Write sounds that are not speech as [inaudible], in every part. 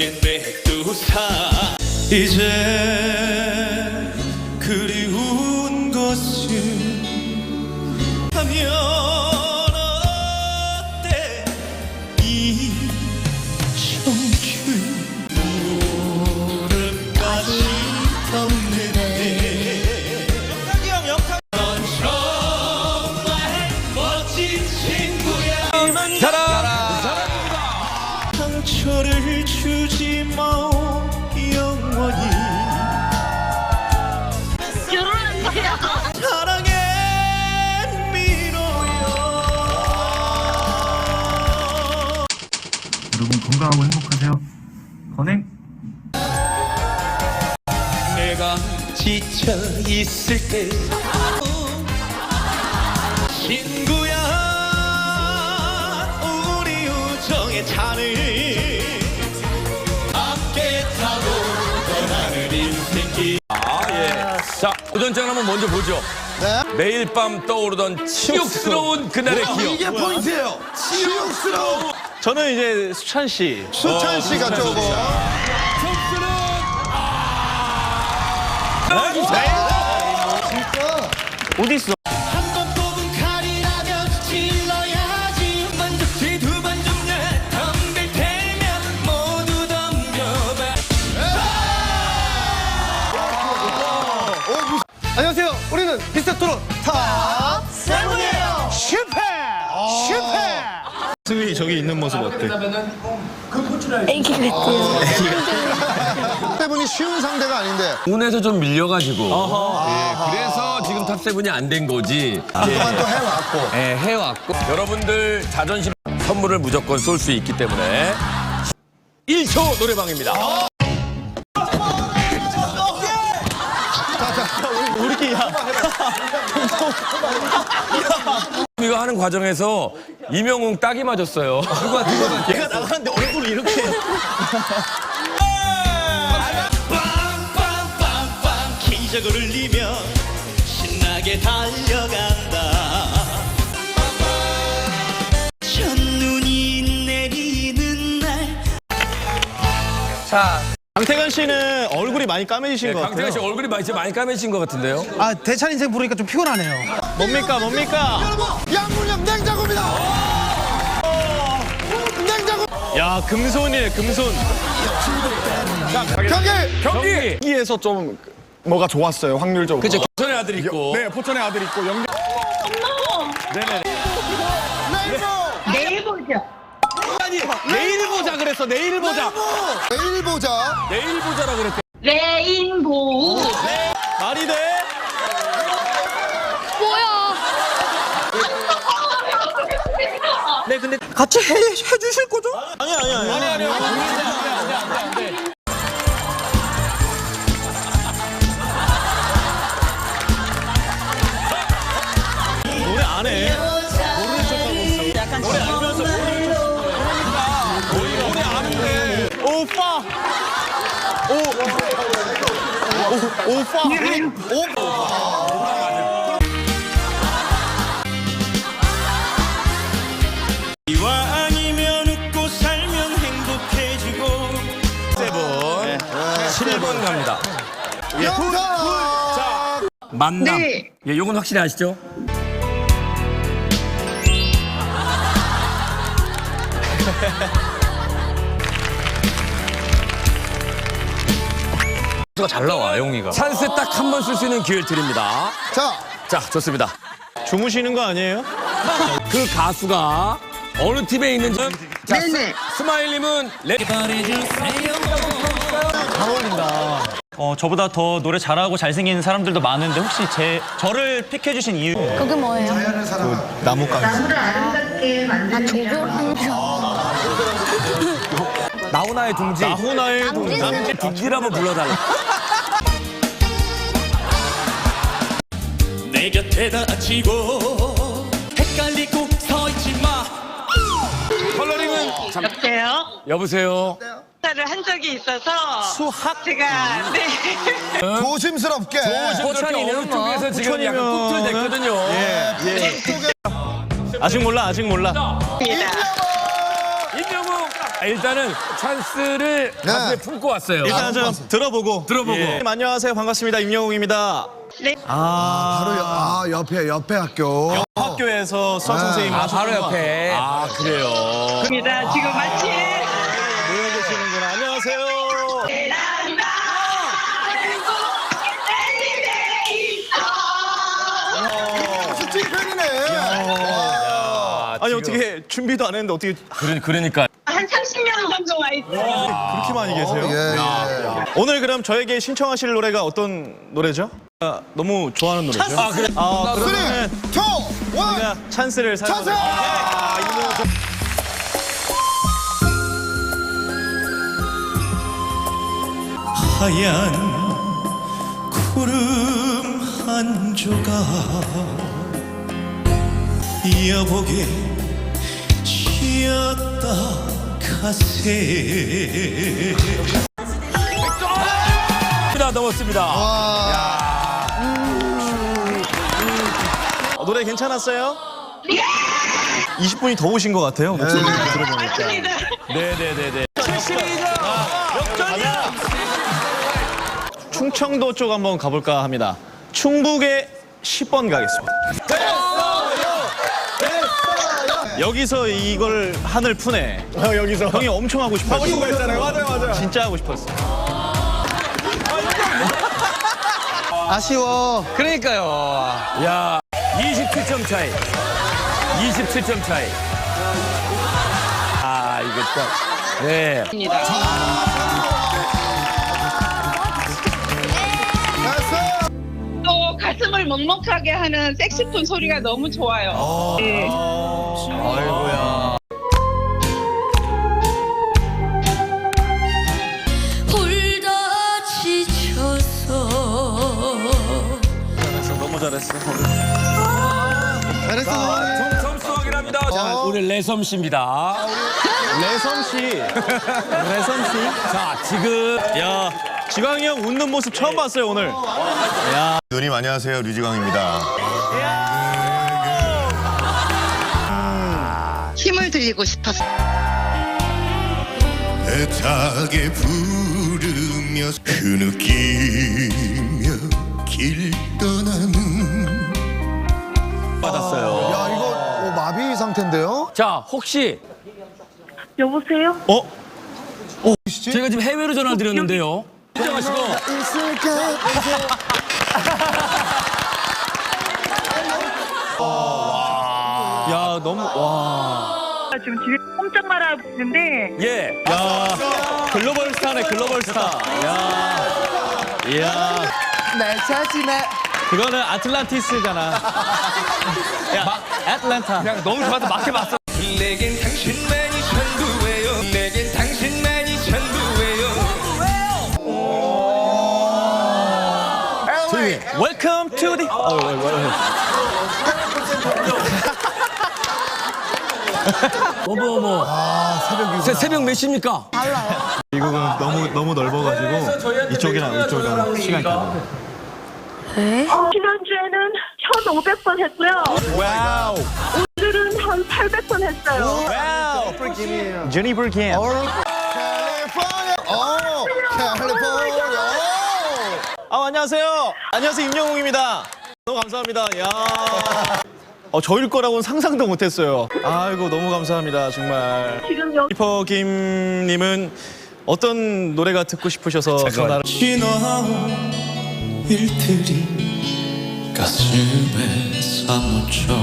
속엔 백두산 이제 건강하고 행복하세요. 건행. 내가 지쳐 있을 때 친구야 우리 우정의 차를 함께 타고 떠나는 인생길 자, 도전장 한번 먼저 보죠. 네. 매일 밤 떠오르던 치욕스러운 그날의 기억. 이게 포인트예요. 치욕스러운 저는 이제 수찬 씨. 수찬 씨가 조금. 어디 있어? 한번 뽑은 칼이라면 질러야지 만족지 두번 죽네? 덤빌 테면 모두 덤벼봐 안녕하세요. 우리는 비스트 토론. 탑 저기 있는 모습 어때? 애기 같아요. 세븐이 쉬운 상대가 아닌데 운에서 좀 밀려가지고. 예, 그래서 지금 탑 세븐이 안 된 거지. 그동안 또 해왔고 예, 해왔고. 여러분들 자존심 선물을 무조건 쏠 수 있기 때문에 1초 노래방입니다. 우리끼리 야. 이거 하는 과정에서 이명웅 딱이 맞았어요. 누가 누가 얘가 나가는데 얼굴을 이렇게. 빵빵빵빵 기적을 울리며 신나게 달려간다 첫눈이 내리는 날 강태관 씨는 얼굴이 많이 까매지신 것 강태현 씨 같아요. 얼굴이 많이 많이 까매진 것 같은데요? 아 대찬 인생 부르니까 좀 피곤하네요. 뭡니까 뭡니까? 양문형 냉장고입니다. 냉장고 야 금손이에요 금손. 경기 경기. 여기에서 좀 뭐가 좋았어요 확률적으로. 그죠. 전의 아들 있고. 네 포천의 아들 있고 영. 내일 내일 보자 그랬어 내일 보자. 내일 보자. 내일 보자라 그랬대. 레인보우. 말이 돼? 뭐야? 네 근데 같이 해, 해주실 거죠? 아니 아니 아니 아니 아니. 오빠. 오. 오 오빠. 이와 아니면 웃고 살면 행복해지고 세븐 7번 갑니다. 영상 만남. 네. 예, 요건 확실히 아시죠? [laughs] 잘 나와, 영희가. 찬스 딱 한 번 쓸 수 있는 기회를 드립니다. 자 자, 좋습니다. 주무시는 거 아니에요? 그 가수가 어느 팀에 있는지. 자, 네네. 스, 마일님은 랩. 어 저보다 더 노래 잘하고 잘생긴 사람들도 많은데 혹시 제 저를 픽해주신 이유? 그게 뭐예요? 나무깡 아 조교랑 나훈아의 둥지. 나훈아의 동 남진. 둥지를 한번 불러달라. [laughs] 내 곁에 다 치고 헷갈리고 서 있지 마 컬러링은 잠, 여보세요? 여보세요. 식사를 한 적이 있어서 수학 제가 네. 조심스럽게 포찬이는 어느 쪽에서 지금 약간 포천이면은- 꾹틀 됐거든요. 쪽에 아직 몰라 아직 몰라. 입니다. 아, 일단은 찬스를 네. 가슴에 품고 왔어요. 일단 좀 들어보고. 들어보고. 예. 안녕하세요. 반갑습니다. 임영웅입니다. 네. 아, 바로 여, 아 옆에 옆에 학교. 학교에서 수학 네. 선생님 아, 바로 하셨구나. 옆에. 아, 그래요. 입니다. 지금 마치 모여 계시는구나. 안녕하세요. 팬이네. 아, 아니 어떻게 준비도 안 했는데 어떻게 그러, 그러니까. 한 30년 정도 와 있어요. 그렇게 많이 계세요? 예, 예. 오늘 그럼 저에게 신청하실 노래가 어떤 노래죠? 아, 너무 좋아하는 노래죠. 아, 그래. 아, 그러면 투, 원. 제가 찬스를 살 찬스! 하얀 구름 한 조각 여보게 쉬었다 가세. 다 넘었습니다. 어, 노래 괜찮았어요? 20분이 더 오신 것 같아요. 목소리 들어보니까. 네네네네. 충청도 쪽 한번 가볼까 합니다. 충북의 10번 가겠습니다. 여기서 이걸 한을 푸네. 여기서 형이 엄청 하고 싶었어. 하고 싶어 했잖아요. 맞아요, 맞아요. 진짜 하고 싶었어. 아쉬워. 야, 27점 차이. 27점 차이. 아, 이거 참. 네. 또 가슴을 먹먹하게 하는 섹시폰 소리가 너무 좋아요. 네. 아이고야. 홀다 지쳐서 잘했어, 너무 잘했어. 잘했어. 점수 확인합니다. 자, 우리 레섬 씨입니다. 레섬 씨. 레섬 씨. 자, 지금 야, 지광이 형 웃는 모습 처음 봤어요, 오늘. 누님 안녕하세요 류지광입니다. 힘을 드리고 싶었어. 애타게 부르며 그 느끼며 길 떠나는 받았어요. 야 이거 어, 마비 상태인데요? 자, 혹시 여보세요? 어? 제가 지금 해외로 전화를 드렸는데요. 긴장하시고 [laughs] 야, 너무, 와. 지금 집에 꼼짝 말아보는데 예. 야, 글로벌 스타네, 글로벌 스타. 야. 이야. 날 찾지마. 그거는 아틀란티스잖아. 야, 애틀란타. 그냥 너무 좋아서 막 해봤어. 내겐 당신만이 전부예요 내겐 당신만이 전부예요 웰컴 투 디. 어. [laughs] [laughs] 어머 어머. 아 새벽이. 새, 새벽 몇 시입니까? 미국은 너무 너무 넓어가지고 이쪽이랑 이쪽이랑 시간이 다르 지난주에는 1,500번 했고요. 와우. 오늘은 한 800번 했어요. 와우. 제니퍼 캠. 캘리포니아. 어 캘리포니아. 아 안녕하세요. 안녕하세요 임영웅입니다. 너무 감사합니다. 야. 어 저일 거라고는 상상도 못했어요. 아이고 너무 감사합니다 정말. 지금 여기 제니퍼 김님은 어떤 노래가 듣고 싶으셔서 전화를. 진화온 일들이 가슴에 사무쳐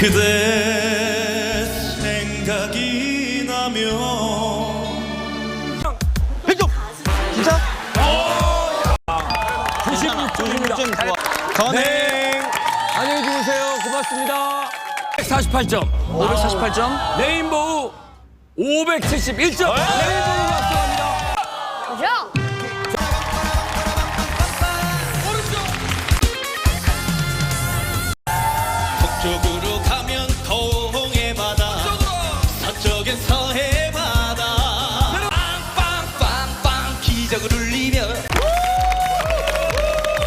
그대 생각이 나면 왼쪽. 진짜? 96점입니다. 좀 좋아. 건행. 네. 고맙습니다. 148점. 548점. 레인보우 571점. 레인보우 박수합니다. 북쪽으로 가면 동해 바다 서쪽엔 서해 바다 빵빵빵빵 기적을 울리며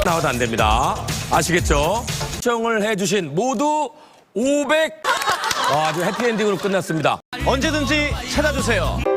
나와도 안 됩니다. 아시겠죠? 시청을 해주신 모두 500. 아, 아주 해피엔딩으로 끝났습니다. 언제든지 찾아주세요.